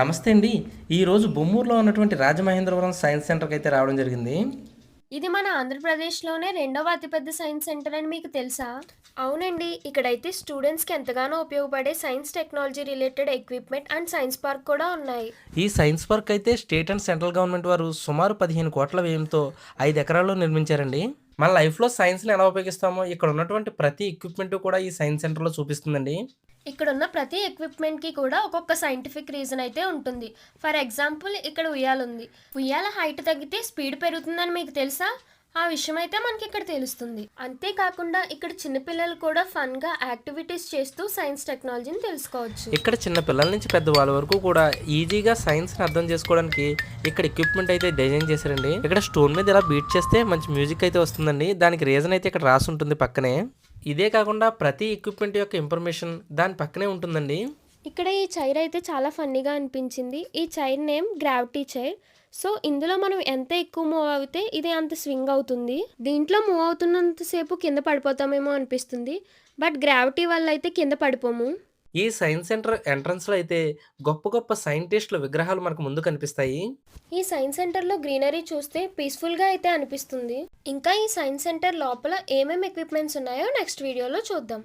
నమస్తే అండి. ఈరోజు బొమ్మూరులో ఉన్నటువంటి రాజమహేంద్రవరం సైన్స్ సెంటర్కి అయితే రావడం జరిగింది. ఇది మన ఆంధ్రప్రదేశ్లోనే రెండవ అతిపెద్ద సైన్స్ సెంటర్ అని మీకు తెలుసా? అవునండి. ఇక్కడైతే స్టూడెంట్స్కి ఎంతగానో ఉపయోగపడే science technology related equipment and science park కూడా ఉన్నాయి. ఈ సైన్స్ పార్క్ అయితే స్టేట్ అండ్ సెంట్రల్ గవర్నమెంట్ వారు సుమారు పదిహేను కోట్ల వ్యయంతో ఐదు ఎకరాల్లో నిర్మించారండి. మన లైఫ్లో సైన్స్ని ఎలా ఉపయోగిస్తామో ఇక్కడ ఉన్నటువంటి ప్రతి ఎక్విప్మెంట్ కూడా ఈ సైన్స్ సెంటర్లో చూపిస్తుందండి. ఇక్కడ ఉన్న ప్రతి ఎక్విప్మెంట్కి కూడా ఒక్కొక్క సైంటిఫిక్ రీజన్ అయితే ఉంటుంది. ఫర్ ఎగ్జాంపుల్ ఇక్కడ ఉయ్యాల ఉంది. ఉయ్యాల హైట్ తగ్గితే స్పీడ్ పెరుగుతుందని మీకు తెలుసా? ఆ విషయం అయితే మనకి ఇక్కడ తెలుస్తుంది. అంతేకాకుండా ఇక్కడ చిన్నపిల్లలు కూడా ఫన్గా యాక్టివిటీస్ చేస్తూ సైన్స్ టెక్నాలజీని తెలుసుకోవచ్చు. ఇక్కడ చిన్న పిల్లల నుంచి పెద్ద వాళ్ళ వరకు కూడా ఈజీగా సైన్స్ని అర్థం చేసుకోవడానికి ఇక్కడ ఎక్విప్మెంట్ అయితే డిజైన్ చేశారండి. ఇక్కడ స్టోన్ మీద ఇలా బీట్ చేస్తే మంచి మ్యూజిక్ అయితే వస్తుందండి. దానికి రీజన్ అయితే ఇక్కడ రాసి ఉంటుంది పక్కనే. ఇదే కాకుండా ప్రతి ఎక్విప్మెంట్ యొక్క ఇన్ఫర్మేషన్ దాని పక్కనే ఉంటుందండి. ఇక్కడ ఈ చైర్ అయితే చాలా ఫన్నీగా అనిపించింది. ఈ chair name gravity chair so ఇందులో మనం ఎంత ఎక్కువ మూవ్ అవుతే ఇది అంత స్వింగ్ అవుతుంది. దీంట్లో మూవ్ అవుతున్నంతసేపు కింద పడిపోతామేమో అనిపిస్తుంది. బట్ గ్రావిటీ వల్ల అయితే కింద పడిపోము. ఈ సైన్స్ సెంటర్ ఎంట్రన్స్లో అయితే గొప్ప గొప్ప సైంటిస్టుల విగ్రహాలు మనకు ముందు కనిపిస్తాయి. ఈ సైన్స్ సెంటర్లో గ్రీనరీ చూస్తే పీస్ఫుల్గా అయితే అనిపిస్తుంది. ఇంకా ఈ సైన్స్ సెంటర్ లోపల ఏమేమి ఎక్విప్మెంట్స్ ఉన్నాయో నెక్స్ట్ వీడియోలో చూద్దాం.